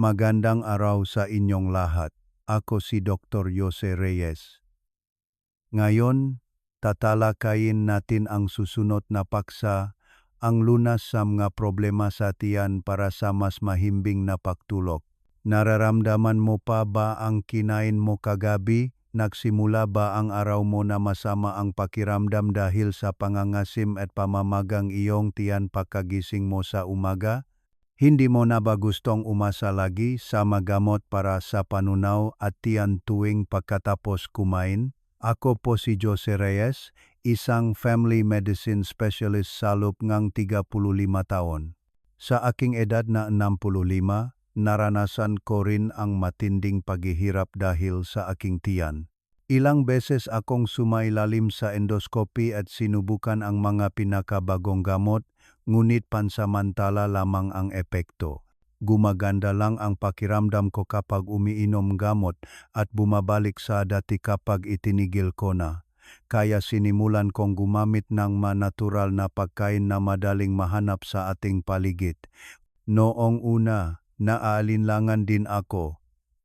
Magandang araw sa inyong lahat. Ako si Dr. Jose Reyes. Ngayon, tatalakayin natin ang susunod na paksa, ang lunas sa mga problema sa tiyan para sa mas mahimbing na pagtulog. Nararamdaman mo pa ba ang kinain mo kagabi? Nagsimula ba ang araw mo na masama ang pakiramdam dahil sa pangangasim at pamamagang iyong tiyan pagkagising mo sa umaga? Hindi mo na ba gustong umasa lagi sa magamot para sa panunaw at tiyan tuwing pagkatapos kumain? Ako po si Jose Reyes, isang family medicine specialist sa loob ng 35 taon. Sa aking edad na 65, naranasan ko rin ang matinding paghihirap dahil sa aking tiyan. Ilang beses akong sumailalim sa endoscopy at sinubukan ang mga pinakabagong gamot, ngunit pansamantala lamang ang epekto. Gumaganda lang ang pakiramdam ko kapag umiinom gamot at bumabalik sa dati kapag itinigil ko na. Kaya sinimulan kong gumamit ng manatural na pagkain na madaling mahanap sa ating paligid. Noong una, naaalinlangan din ako.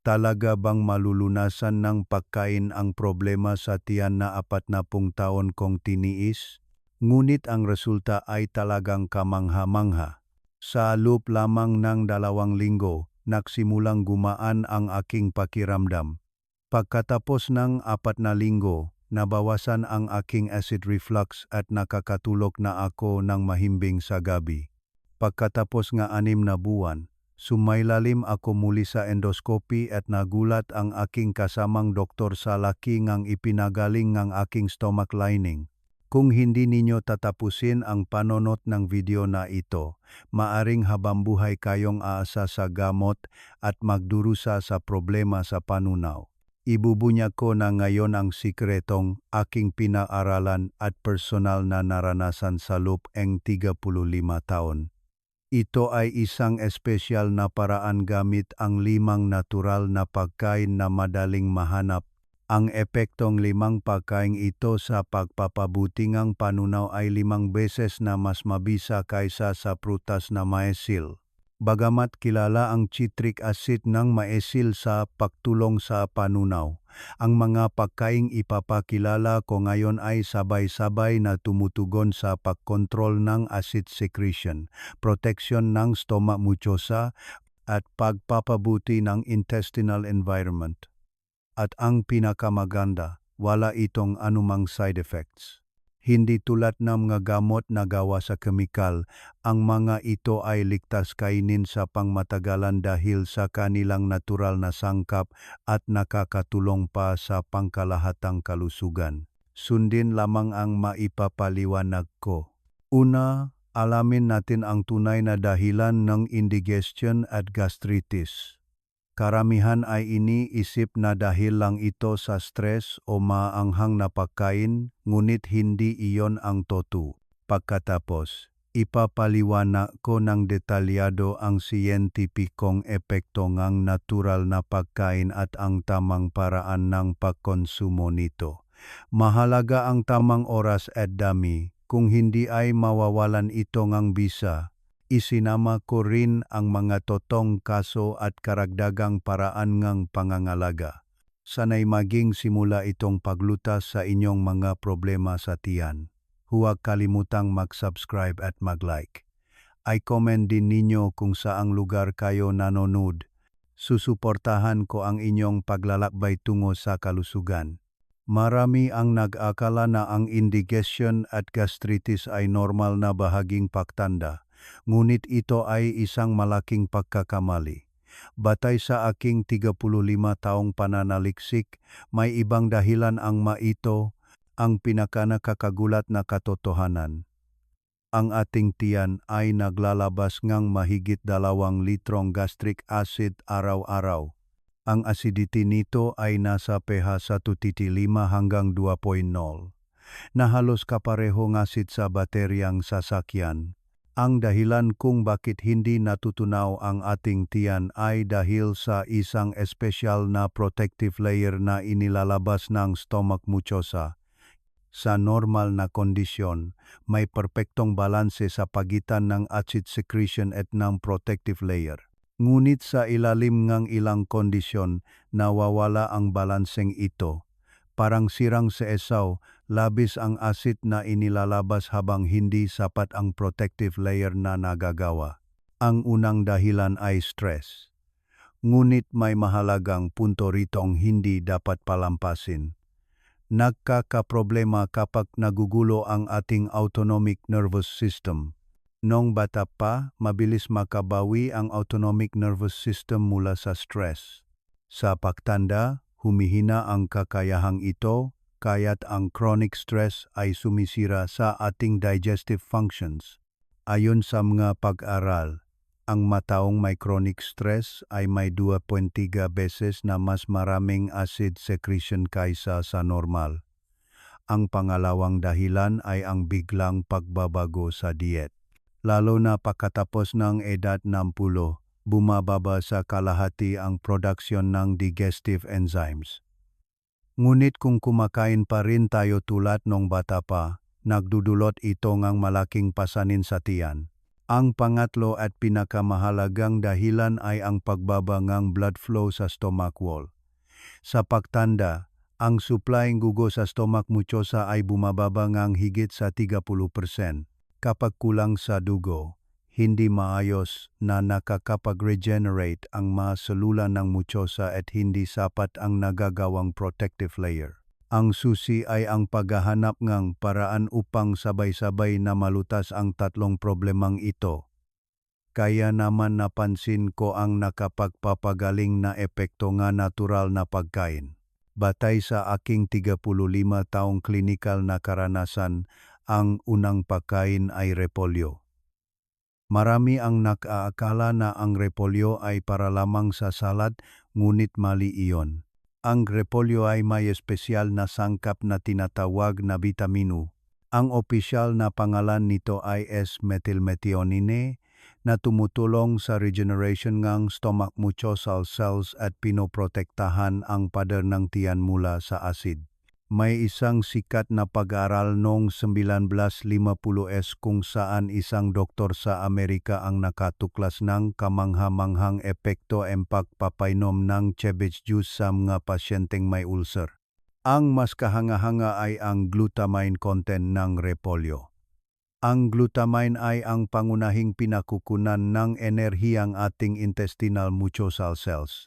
Talaga bang malulunasan ng pagkain ang problema sa tiyan na apat na pung taon kong tiniis? Ngunit ang resulta ay talagang kamangha-mangha. Sa loob lamang ng dalawang linggo, nagsimulang gumaan ang aking pakiramdam. Pagkatapos ng apat na linggo, nabawasan ang aking acid reflux at nakakatulog na ako ng mahimbing sa gabi. Pagkatapos nga anim na buwan, sumailalim ako muli sa endoscopy at nagulat ang aking kasamang doktor sa laki ngang ipinagaling ng aking stomach lining. Kung hindi ninyo tatapusin ang panonot ng video na ito, maaring habang buhay kayong aasa sa gamot at magdurusa sa problema sa panunaw. Ibubunyag ko na ngayon ang sikretong aking pinaaralan at personal na naranasan sa loob ng 35 taon. Ito ay isang espesyal na paraan gamit ang limang natural na pagkain na madaling mahanap. Ang epektong limang pagkain ito sa pagpapabutingang panunaw ay limang beses na mas mabisa kaysa sa prutas na maesil. Bagamat kilala ang citric acid ng maesil sa pagtulong sa panunaw, ang mga pagkaing ipapakilala ko ngayon ay sabay-sabay na tumutugon sa pagkontrol ng acid secretion, proteksyon ng stoma mucosa, at pagpapabuti ng intestinal environment. At ang pinakamaganda, wala itong anumang side effects. Hindi tulad ng mga gamot na gawa sa kemikal, ang mga ito ay ligtas kainin sa pangmatagalan dahil sa kanilang natural na sangkap at nakakatulong pa sa pangkalahatang kalusugan. Sundin lamang ang maipapaliwanag ko. Una, alamin natin ang tunay na dahilan ng indigestion at gastritis. Karamihan ay iniisip na dahil lang ito sa stress o maanghang na pagkain, ngunit hindi iyon ang totu. Pagkatapos, ipapaliwanag ko ng detalyado ang siyentipikong epekto ng natural na pagkain at ang tamang paraan ng pagkonsumo nito. Mahalaga ang tamang oras at dami, kung hindi ay mawawalan ito ng bisa isinama ko rin ang mga totong kaso at karagdagang paraan ng pangangalaga. Sanay maging simula itong paglutas sa inyong mga problema sa tiyan. Huwag kalimutang mag-subscribe at mag-like. I comment din ninyo kung saang lugar kayo nanonood. Susuportahan ko ang inyong paglalakbay tungo sa kalusugan. Marami ang nag-akala na ang indigestion at gastritis ay normal na bahaging pagtanda ngunit ito ay isang malaking pagkakamali. Batay sa aking 35 taong pananaliksik, may ibang dahilan ang maito, ang pinakanakakagulat na katotohanan. Ang ating tiyan ay naglalabas ngang mahigit dalawang litrong gastric acid araw-araw. Ang acidity nito ay nasa pH 1.5 hanggang 2.0 na halos kapareho ng acid sa bateryang sasakyan. Ang dahilan kung bakit hindi natutunaw ang ating tiyan ay dahil sa isang espesyal na protective layer na inilalabas ng stomach mucosa. Sa normal na kondisyon, may perpektong balanse sa pagitan ng acid secretion at ng protective layer. Ngunit sa ilalim ng ilang kondisyon, nawawala ang balanseng ito. Parang sirang sa esaw, labis ang asid na inilalabas habang hindi sapat ang protective layer na nagagawa. Ang unang dahilan ay stress. Ngunit may mahalagang punto ritong hindi dapat palampasin. Nagkakaproblema kapag nagugulo ang ating autonomic nervous system. Nong bata pa, mabilis makabawi ang autonomic nervous system mula sa stress. Sa pagtanda, humihina ang kakayahang ito, kaya't ang chronic stress ay sumisira sa ating digestive functions. Ayon sa mga pag-aral, ang mataong may chronic stress ay may 2.3 beses na mas maraming acid secretion kaysa sa normal. Ang pangalawang dahilan ay ang biglang pagbabago sa diet lalo na pagkatapos ng edad 60, bumababa sa kalahati ang produksyon ng digestive enzymes. Ngunit kung kumakain pa rin tayo tulad nung bata pa, nagdudulot ito ng malaking pasanin sa tiyan. Ang pangatlo at pinakamahalagang dahilan ay ang pagbaba ng blood flow sa stomach wall. Sa pagtanda, ang supply ng gugo sa stomach mucosa ay bumababa ng higit sa 30% kapag kulang sa dugo, hindi maayos na nakakapag-regenerate ang mga selula ng mucosa at hindi sapat ang nagagawang protective layer. Ang susi ay ang paghahanap ng paraan upang sabay-sabay na malutas ang tatlong problemang ito. Kaya naman napansin ko ang nakapagpapagaling na epekto nga natural na pagkain. Batay sa aking 35 taong klinikal na karanasan, ang unang pagkain ay repolyo. Marami ang nakaakala na ang repolyo ay para lamang sa salad, ngunit mali iyon. Ang repolyo ay may espesyal na sangkap na tinatawag na vitamino. Ang opisyal na pangalan nito ay S-methylmethionine na tumutulong sa regeneration ng stomach mucosal cells at pinoprotektahan ang pader ng tiyan mula sa asid. May isang sikat na pag-aaral noong 1950s kung saan isang doktor sa Amerika ang nakatuklas ng kamangha-manghang epekto ng pagpapainom ng cabbage juice sa mga pasyenteng may ulcer. Ang mas kahanga-hanga ay ang glutamine content ng repolyo. Ang glutamine ay ang pangunahing pinakukunan ng enerhiyang ating intestinal mucosal cells.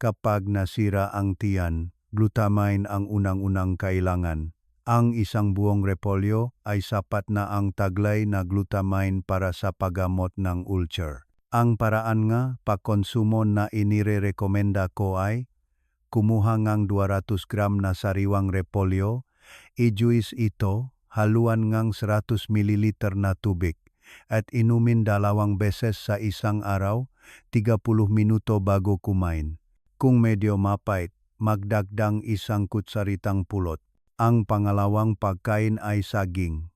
Kapag nasira ang tiyan, glutamine ang unang-unang kailangan. Ang isang buong repolyo ay sapat na ang taglay na glutamine para sa paggamot ng ulcer. Ang paraan nga pagkonsumo na inire-rekomenda ko ay kumuha ng 200 gram na sariwang repolyo, i-juice ito, haluan ng 100 ml na tubig, at inumin dalawang beses sa isang araw, 30 minuto bago kumain. Kung medyo mapait, magdagdang isang kutsaritang pulot. Ang pangalawang pagkain ay saging.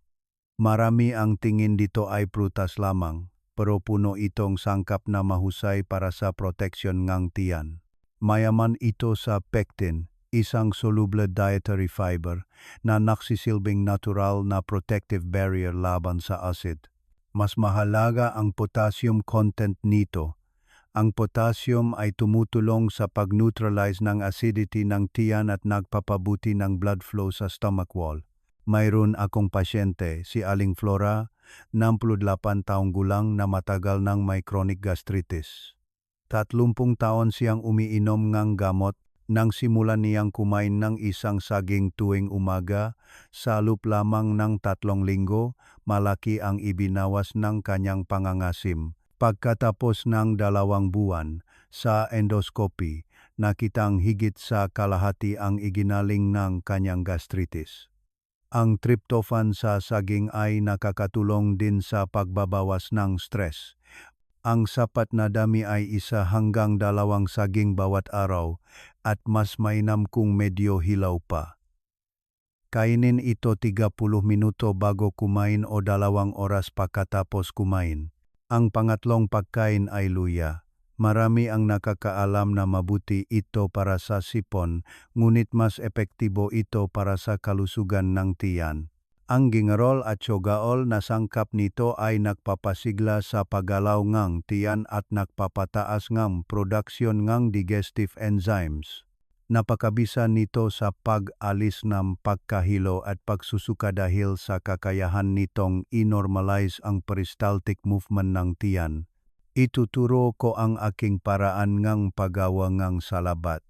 Marami ang tingin dito ay prutas lamang, pero puno itong sangkap na mahusay para sa proteksyon ng tiyan. Mayaman ito sa pectin, isang soluble dietary fiber na naksisilbing natural na protective barrier laban sa acid. Mas mahalaga ang potassium content nito ang potassium ay tumutulong sa pag-neutralize ng acidity ng tiyan at nagpapabuti ng blood flow sa stomach wall. Mayroon akong pasyente, si Aling Flora, 68 taong gulang na matagal ng may chronic gastritis. Tatlumpung taon siyang umiinom ng gamot nang simulan niyang kumain ng isang saging tuwing umaga, sa loop lamang ng tatlong linggo, malaki ang ibinawas ng kanyang pangangasim. Pagkatapos ng dalawang buwan sa endoscopy, nakitang higit sa kalahati ang iginaling ng kanyang gastritis. Ang tryptophan sa saging ay nakakatulong din sa pagbabawas ng stress. Ang sapat na dami ay isa hanggang dalawang saging bawat araw at mas mainam kung medyo hilaw pa. Kainin ito 30 minuto bago kumain o dalawang oras pagkatapos kumain. Ang pangatlong pagkain ay luya. Marami ang nakakaalam na mabuti ito para sa sipon, ngunit mas epektibo ito para sa kalusugan ng tiyan. Ang gingerol at tsogaol na sangkap nito ay nagpapasigla sa paggalaw ngang tiyan at nagpapataas ngang produksyon ngang digestive enzymes. Napakabisa nito sa pag-alis ng pagkahilo at pagsusuka dahil sa kakayahan nitong i-normalize ang peristaltic movement ng tiyan. Ituturo ko ang aking paraan ngang paggawa ngang salabat.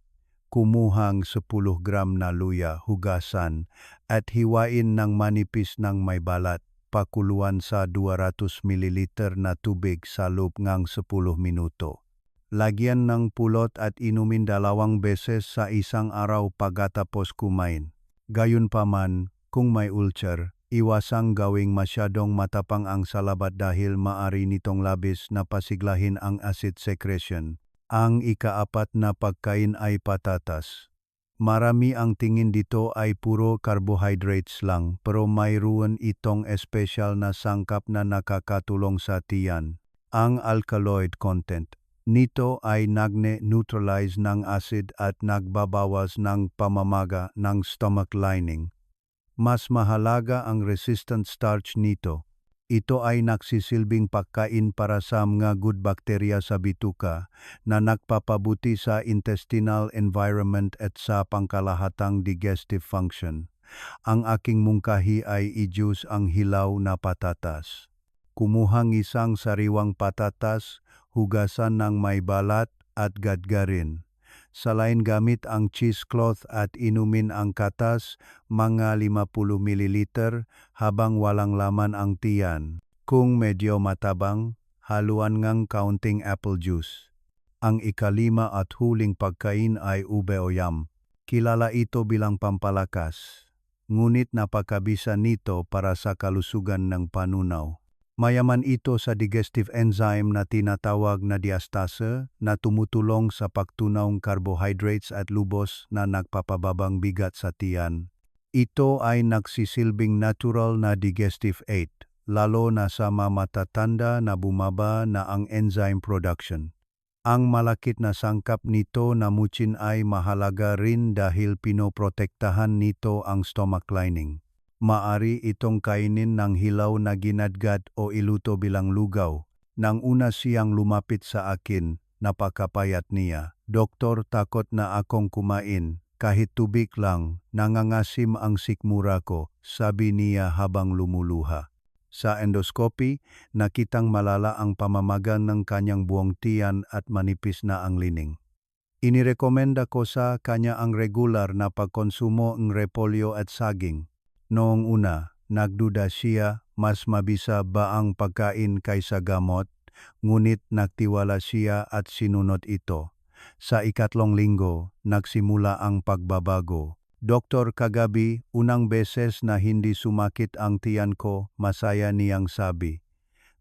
Kumuhang 10 gram na luya, hugasan, at hiwain ng manipis ng may balat. Pakuluan sa 200 ml na tubig sa loob ngang 10 minuto. Lagyan ng pulot at inumin dalawang beses sa isang araw pagkatapos kumain. Gayunpaman, kung may ulcer, iwasang gawing masyadong matapang ang salabat dahil maari nitong labis na pasiglahin ang acid secretion. Ang ikaapat na pagkain ay patatas. Marami ang tingin dito ay puro carbohydrates lang pero mayroon itong espesyal na sangkap na nakakatulong sa tiyan. Ang alkaloid content nito ay nagne-neutralize ng acid at nagbabawas ng pamamaga ng stomach lining. Mas mahalaga ang resistant starch nito. Ito ay nagsisilbing pagkain para sa mga good bacteria sa bituka na nagpapabuti sa intestinal environment at sa pangkalahatang digestive function. Ang aking mungkahi ay i-juice ang hilaw na patatas. Kumuhang isang sariwang patatas, hugasan ng may balat at gadgarin. Salain gamit ang cheesecloth at inumin ang katas, mga 50 ml, habang walang laman ang tiyan. Kung medyo matabang, haluan ngang counting apple juice. Ang ikalima at huling pagkain ay ube o yam. Kilala ito bilang pampalakas. Ngunit napakabisa nito para sa kalusugan ng panunaw. Mayaman ito sa digestive enzyme na tinatawag na diastase na tumutulong sa pagtunawng carbohydrates at lubos na nagpapababang bigat sa tiyan. Ito ay nagsisilbing natural na digestive aid, lalo na sa mamatatanda na bumaba na ang enzyme production. Ang malakit na sangkap nito na mucin ay mahalaga rin dahil pinoprotektahan nito ang stomach lining. Maari itong kainin ng hilaw na ginadgad o iluto bilang lugaw. Nang una siyang lumapit sa akin, napakapayat niya. Doktor, takot na akong kumain. Kahit tubig lang, nangangasim ang sikmura ko, sabi niya habang lumuluha. Sa endoscopy, nakitang malala ang pamamagan ng kanyang buong tiyan at manipis na ang lining. Inirekomenda ko sa kanya ang regular na pagkonsumo ng repolyo at saging. Noong una, nagduda siya mas mabisa ba ang pagkain kaysa gamot, ngunit nagtiwala siya at sinunod ito. Sa ikatlong linggo, nagsimula ang pagbabago. Doktor kagabi, unang beses na hindi sumakit ang tiyan ko, masaya niyang sabi.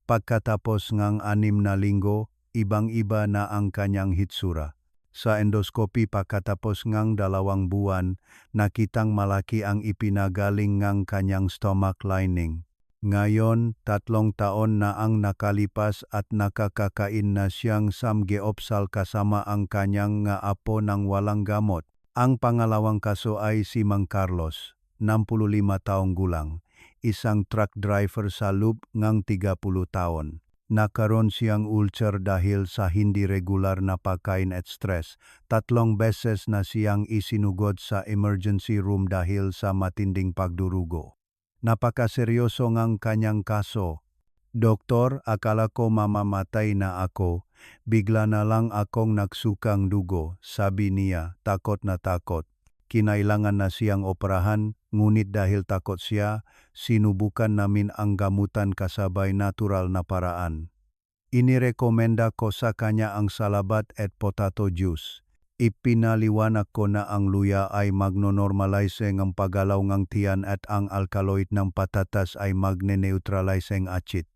Pagkatapos ngang anim na linggo, ibang-iba na ang kanyang hitsura. Sa endoscopy pagkatapos ngang dalawang buwan, nakitang malaki ang ipinagaling ngang kanyang stomach lining. Ngayon, tatlong taon na ang nakalipas at nakakakain na siyang samgeopsal kasama ang kanyang nga apo ng walang gamot. Ang pangalawang kaso ay si Mang Carlos, 65 taong gulang, isang truck driver sa loop ngang 30 taon. Nakaroon siyang ulcer dahil sa hindi regular na pagkain at stress. Tatlong beses na siyang isinugod sa emergency room dahil sa matinding pagdurugo. Napakaseryoso ngang kanyang kaso. Doktor, akala ko mamamatay na ako. Bigla na lang akong nagsukang dugo, sabi niya, takot na takot. Kinailangan na siyang operahan, ngunit dahil takot siya, sinubukan namin ang gamutan kasabay natural na paraan. Inirekomenda ko sa kanya ang salabat at potato juice. Ipinaliwanag ko na ang luya ay magno-normalize ng paggalaw ng tiyan at ang alkaloid ng patatas ay magne-neutralize ng acid.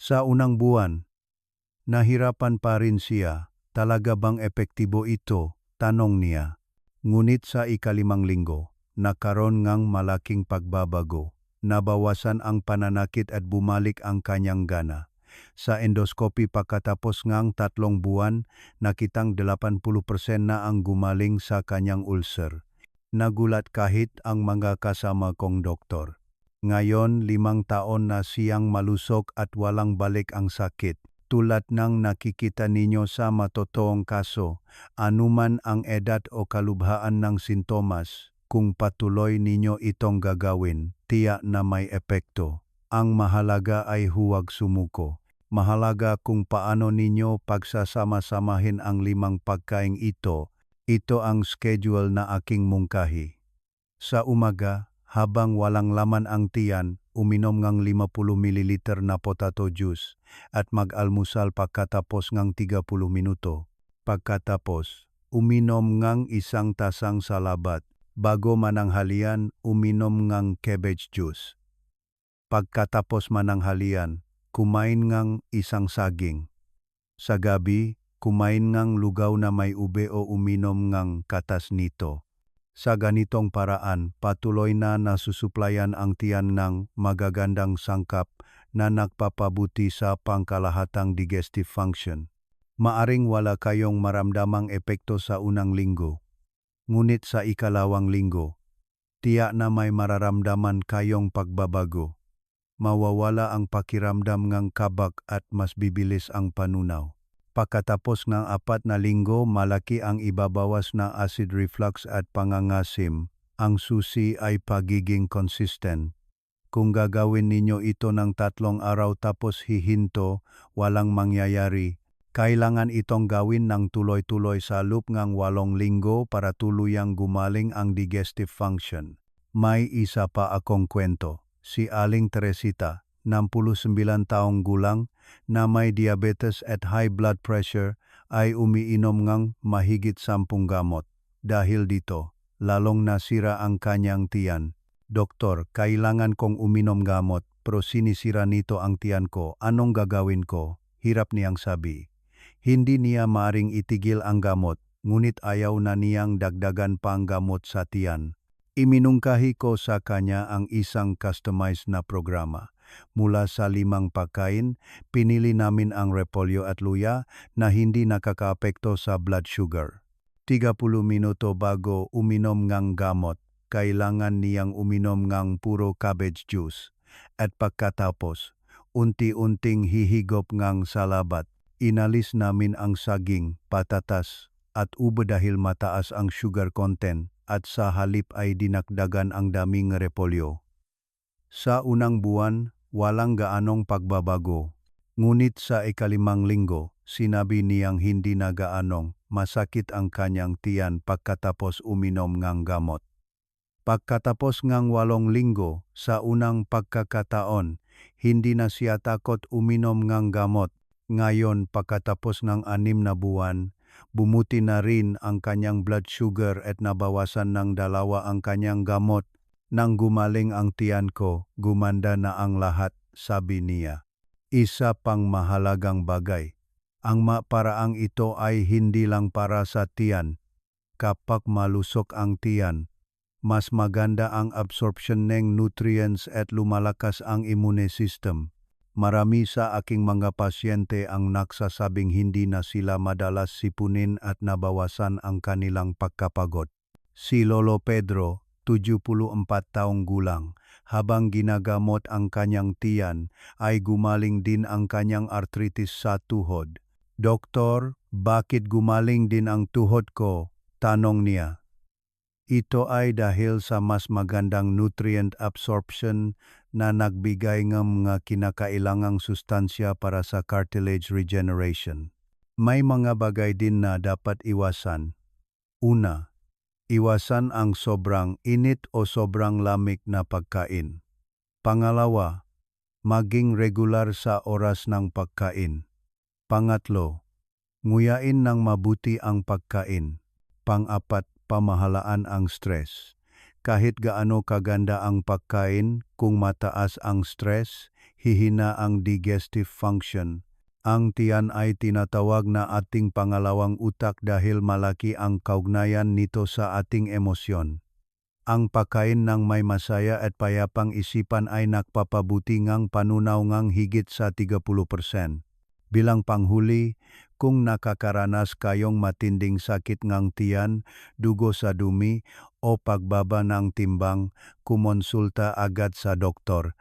Sa unang buwan, nahirapan pa rin siya. Talaga bang epektibo ito? Tanong niya. Ngunit sa ikalimang linggo, nakaroon ngang malaking pagbabago. Nabawasan ang pananakit at bumalik ang kanyang gana. Sa endoscopy pagkatapos ngang tatlong buwan, nakitang 80% na ang gumaling sa kanyang ulcer. Nagulat kahit ang mga kasama kong doktor. Ngayon, limang taon na siyang malusok at walang balik ang sakit. Tulad ng nakikita ninyo sa matotoong kaso, anuman ang edad o kalubhaan ng sintomas, kung patuloy ninyo itong gagawin, tiyak na may epekto. Ang mahalaga ay huwag sumuko. Mahalaga kung paano ninyo pagsasama-samahin ang limang pagkaing ito. Ito ang schedule na aking mungkahi. Sa umaga, habang walang laman ang tiyan, uminom ngang 50 ml na potato juice at mag-almusal pagkatapos ngang 30 minuto. Pagkatapos, uminom ngang isang tasang salabat. Bago mananghalian, uminom ngang cabbage juice. Pagkatapos mananghalian, kumain ngang isang saging. Sa gabi, kumain ngang lugaw na may ube o uminom ngang katas nito. Sa ganitong paraan, patuloy na nasusuplayan ang tiyan ng magagandang sangkap na nagpapabuti sa pangkalahatang digestive function. Maaring wala kayong maramdamang epekto sa unang linggo, ngunit sa ikalawang linggo, tiyak na may mararamdaman kayong pagbabago. Mawawala ang pakiramdam ng kabak at mas bibilis ang panunaw. Pagkatapos ng apat na linggo, malaki ang ibabawas na acid reflux at pangangasim. Ang susi ay pagiging consistent. Kung gagawin ninyo ito ng tatlong araw tapos hihinto, walang mangyayari. Kailangan itong gawin ng tuloy-tuloy sa loop ng walong linggo para tuluyang gumaling ang digestive function. May isa pa akong kwento. Si Aling Teresita, 69 taong gulang, na may diabetes at high blood pressure ay umiinom ngang mahigit sampung gamot. Dahil dito, lalong nasira ang kanyang tiyan. Doktor, kailangan kong uminom gamot pero sinisira nito ang tiyan ko. Anong gagawin ko? Hirap niyang sabi. Hindi niya maring itigil ang gamot, ngunit ayaw na niyang dagdagan pang gamot sa tiyan. Iminungkahi ko sa kanya ang isang customized na programa. Mula sa limang pagkain, pinili namin ang repolyo at luya na hindi nakakaapekto sa blood sugar. 30 minuto bago uminom ngang gamot, kailangan niyang uminom ngang puro cabbage juice. At pagkatapos, unti-unting hihigop ngang salabat. Inalis namin ang saging, patatas, at ube dahil mataas ang sugar content at sa halip ay dinakdagan ang daming repolyo. Sa unang buwan, walang gaanong pagbabago. Ngunit sa ikalimang linggo, sinabi niyang hindi na gaanong masakit ang kanyang tiyan pagkatapos uminom ng gamot. Pagkatapos ng walong linggo, sa unang pagkakataon, hindi na siya takot uminom ng gamot. Ngayon, pagkatapos ng anim na buwan, bumuti na rin ang kanyang blood sugar at nabawasan ng dalawa ang kanyang gamot. Nang gumaling ang tiyan ko, gumanda na ang lahat, sabi niya. Isa pang mahalagang bagay. Ang maparaang ito ay hindi lang para sa tiyan. Kapag malusok ang tiyan, mas maganda ang absorption ng nutrients at lumalakas ang immune system. Marami sa aking mga pasyente ang nagsasabing hindi na sila madalas sipunin at nabawasan ang kanilang pagkapagod. Si Lolo Pedro, 74 taong gulang, habang ginagamot ang kanyang tiyan, ay gumaling din ang kanyang arthritis sa tuhod. Doktor, bakit gumaling din ang tuhod ko? Tanong niya. Ito ay dahil sa mas magandang nutrient absorption na nagbigay ng mga kinakailangang sustansya para sa cartilage regeneration. May mga bagay din na dapat iwasan. Una, iwasan ang sobrang init o sobrang lamig na pagkain. Pangalawa, maging regular sa oras ng pagkain. Pangatlo, nguyain ng mabuti ang pagkain. Pang-apat, pamahalaan ang stress. Kahit gaano kaganda ang pagkain, kung mataas ang stress, hihina ang digestive function. Ang tiyan ay tinatawag na ating pangalawang utak dahil malaki ang kaugnayan nito sa ating emosyon. Ang pagkain ng may masaya at payapang isipan ay nakpapabuti ngang panunaw ngang higit sa 30%. Bilang panghuli, Kung nakakaranas kayong matinding sakit ng tiyan, dugo sa dumi, o pagbaba ng timbang, kumonsulta agad sa doktor.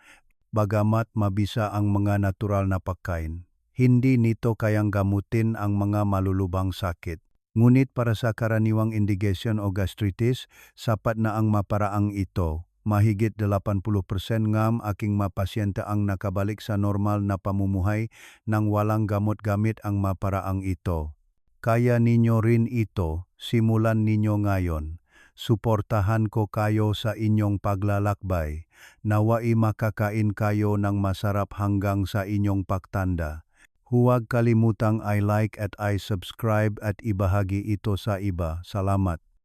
Bagamat mabisa ang mga natural na pagkain, hindi nito kayang gamutin ang mga malulubang sakit. Ngunit para sa karaniwang indigestion o gastritis, sapat na ang maparaang ito. Mahigit 80% ngam aking mapasyente ang nakabalik sa normal na pamumuhay nang walang gamot gamit ang maparaang ito. Kaya ninyo rin ito, simulan ninyo ngayon. Suportahan ko kayo sa inyong paglalakbay. Nawai makakain kayo ng masarap hanggang sa inyong pagtanda. Huwag kalimutang i-like at i-subscribe at ibahagi ito sa iba. Salamat.